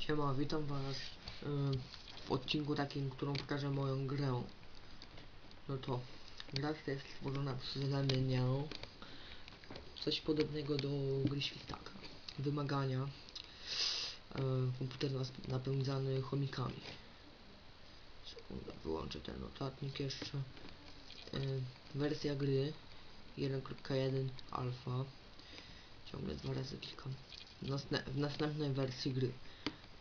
Siema, witam was ym, w odcinku takim, którą pokażę moją grę. No to gra jest stworzona przez ramienia. Coś podobnego do gry świstaka. Wymagania. Yy, komputer napędzany chomikami. Sekundę, wyłączę ten notatnik jeszcze. Yy, wersja gry 1.1 alfa. Ciągle dwa razy klikam. W następnej wersji gry.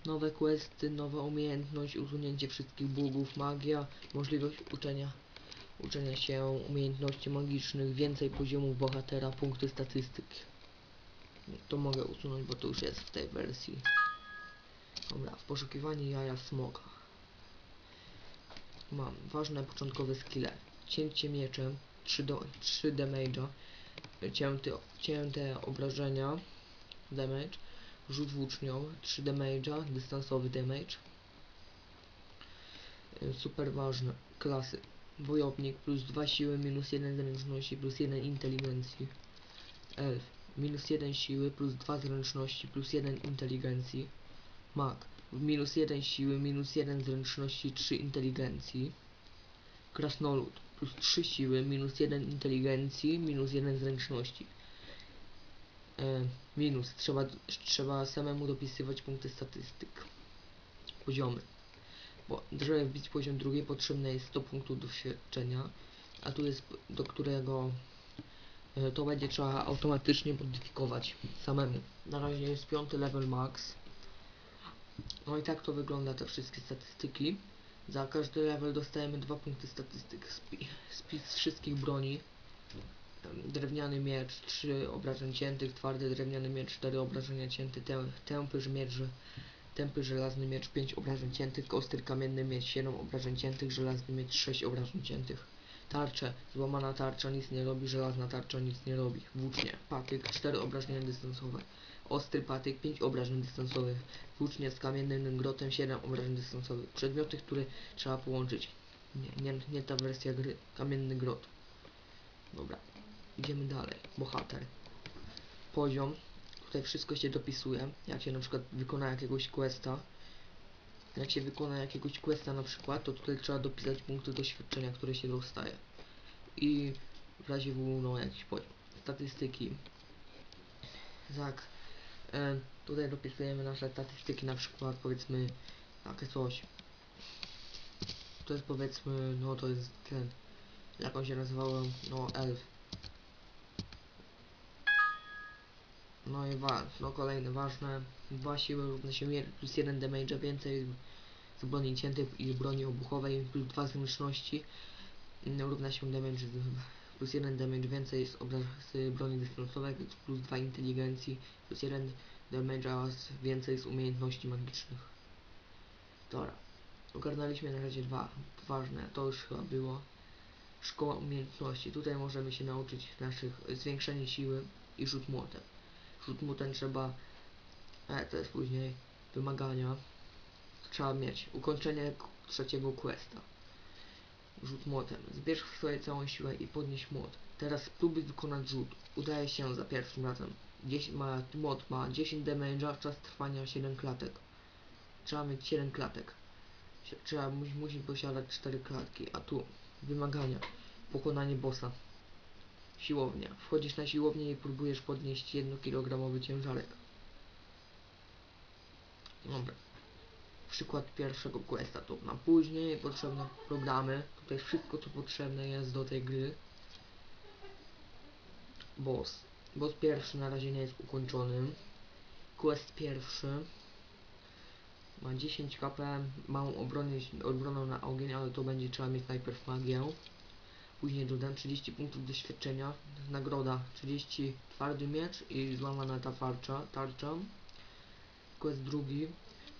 Nowe questy, nowa umiejętność, usunięcie wszystkich bugów, magia, możliwość uczenia, uczenia się umiejętności magicznych, więcej poziomów bohatera, punkty statystyki. To mogę usunąć, bo to już jest w tej wersji. Dobra, w poszukiwaniu jaja smoka. Mam ważne początkowe skille. Cięcie mieczem, 3, do, 3 damage'a, cięte, cięte obrażenia, damage, rzut włócznią, 3 damage'a, dystansowy damage. Y, Super ważne, klasy. Wojownik plus 2 siły, minus 1 zręczności, plus 1 inteligencji. Elf, minus 1 siły, plus 2 zręczności, plus 1 inteligencji. Mag, minus 1 siły, minus 1 zręczności, 3 inteligencji. Krasnolud, plus 3 siły, minus 1 inteligencji, minus 1 zręczności. E, minus, trzeba, trzeba samemu dopisywać punkty statystyk. Poziomy. Bo żeby wbić poziom drugi potrzebne jest 100 punktów doświadczenia, a tu jest do którego e, to będzie trzeba automatycznie modyfikować samemu. Na razie jest piąty level max. No i tak to wygląda te wszystkie statystyki. Za każdy level dostajemy dwa punkty statystyk. Spi spis wszystkich broni. Drewniany miecz, 3 obrażeń ciętych, twardy drewniany miecz, 4 obrażenia cięte, tę, tępy miecz, tępy żelazny miecz, 5 obrażeń ciętych, ostry kamienny miecz, 7 obrażeń ciętych, żelazny miecz, 6 obrażeń ciętych. Tarcze, złamana tarcza nic nie robi, żelazna tarcza nic nie robi. Włócznie, patyk, 4 obrażenia dystansowe. Ostry patyk, 5 obrażeń dystansowych. Włócznie z kamiennym grotem, 7 obrażeń dystansowych. Przedmioty, które trzeba połączyć. Nie, nie, nie ta wersja gry. Kamienny grot. Dobra. Idziemy dalej. Bohater. Poziom. Tutaj wszystko się dopisuje. Jak się na przykład wykona jakiegoś questa. Jak się wykona jakiegoś questa na przykład, to tutaj trzeba dopisać punkty doświadczenia, które się dostaje. I w razie W, no jakiś poziom. Statystyki. Tak. E, tutaj dopisujemy nasze statystyki, na przykład powiedzmy takie coś. To jest powiedzmy, no to jest ten, jak on się nazywał, no elf. No i wa no kolejne ważne, dwa siły równa się mier- plus jeden damage więcej z broni ciętej i broni obuchowej plus dwa zręczności mm, równa się damage plus jeden damage więcej z, z broni dystansowej plus dwa inteligencji plus jeden damage'a z- więcej z umiejętności magicznych. Dobra. Ogarnęliśmy na razie dwa ważne, to już chyba było. Szkoła umiejętności. Tutaj możemy się nauczyć naszych zwiększenie siły i rzut młotem. Rzut młotem trzeba, e, to jest później, wymagania. Trzeba mieć ukończenie trzeciego questa. Rzut młotem. Zbierz w sobie całą siłę i podnieś młot. Teraz spróbuj wykonać rzut. Udaje się za pierwszym razem. 10 ma, młot ma 10 damage'a, czas trwania 7 klatek. Trzeba mieć 7 klatek. Trzeba, musi, musi posiadać 4 klatki, a tu wymagania. Pokonanie bossa. Siłownia. Wchodzisz na siłownię i próbujesz podnieść 1-kilogramowy ciężarek. Dobra. Przykład pierwszego questa to na później potrzebne programy. Tutaj wszystko co potrzebne jest do tej gry. Boss. Boss pierwszy na razie nie jest ukończony. Quest pierwszy. Ma 10 kp, małą obronę, obronę na ogień, ale to będzie trzeba mieć najpierw magię. Później dodam 30 punktów doświadczenia. Nagroda 30 twardy miecz i złamana ta tarcza. tarcza. Quest drugi.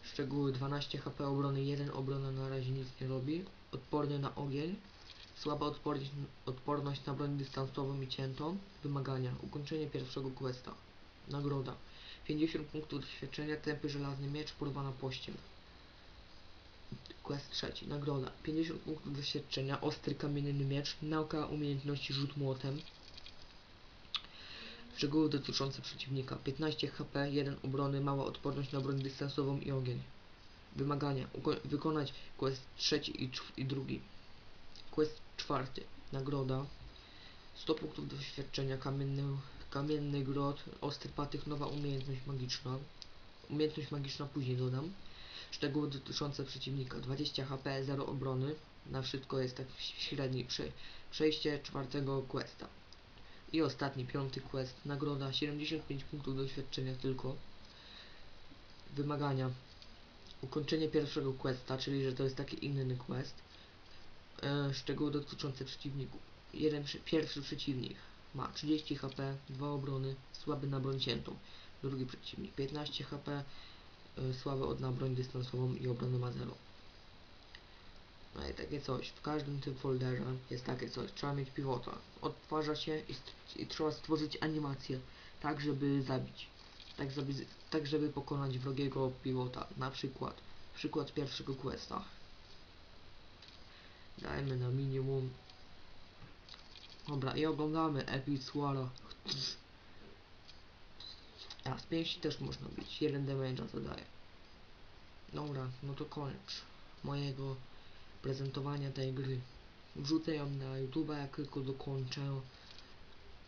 Szczegóły 12 HP obrony 1, obrona na razie nic nie robi. Odporny na ogień. Słaba odporność, odporność na broń dystansową i ciętą. Wymagania. Ukończenie pierwszego questa. Nagroda. 50 punktów doświadczenia, tępy żelazny miecz, porwana pościel. Quest trzeci. Nagroda. 50 punktów doświadczenia, ostry kamienny miecz, nauka umiejętności rzut młotem. Szczegóły dotyczące przeciwnika. 15 HP, 1 obrony, mała odporność na broń dystansową i ogień. Wymagania. Uko- wykonać quest trzeci i, i drugi. Quest czwarty. Nagroda. 100 punktów doświadczenia. Kamienny, kamienny grot. Ostry patyk. Nowa umiejętność magiczna. Umiejętność magiczna później dodam. Szczegóły dotyczące przeciwnika. 20 HP, 0 obrony. Na wszystko jest tak średni. Prze przejście czwartego questa. I ostatni, piąty quest. Nagroda 75 punktów doświadczenia tylko. Wymagania. Ukończenie pierwszego questa, czyli że to jest taki inny quest. E, szczegóły dotyczące przeciwników. Jeden, pierwszy przeciwnik ma 30 HP, 2 obrony, słaby na broń ciętą. Drugi przeciwnik 15 HP, y, słaby od na broń dystansową i obronę ma 0. No i takie coś. W każdym tym folderze jest takie coś. Trzeba mieć pilota. Odtwarza się i, i trzeba stworzyć animację, tak żeby zabić. Tak żeby, tak żeby pokonać wrogiego pilota. Na przykład. Przykład pierwszego questa. Dajmy na minimum. Dobra, i oglądamy Epic Swallow. A, z pięści też można bić. Jeden damage'a zadaje. Dobra, no to koniec mojego prezentowania tej gry. Wrzucę ją na YouTube, jak tylko dokończę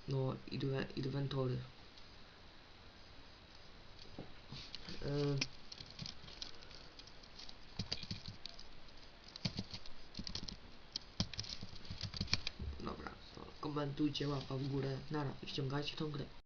no inwe- inwentory. Yy. Dobra, komentujcie, łapa w górę, nara, ściągajcie tą grę.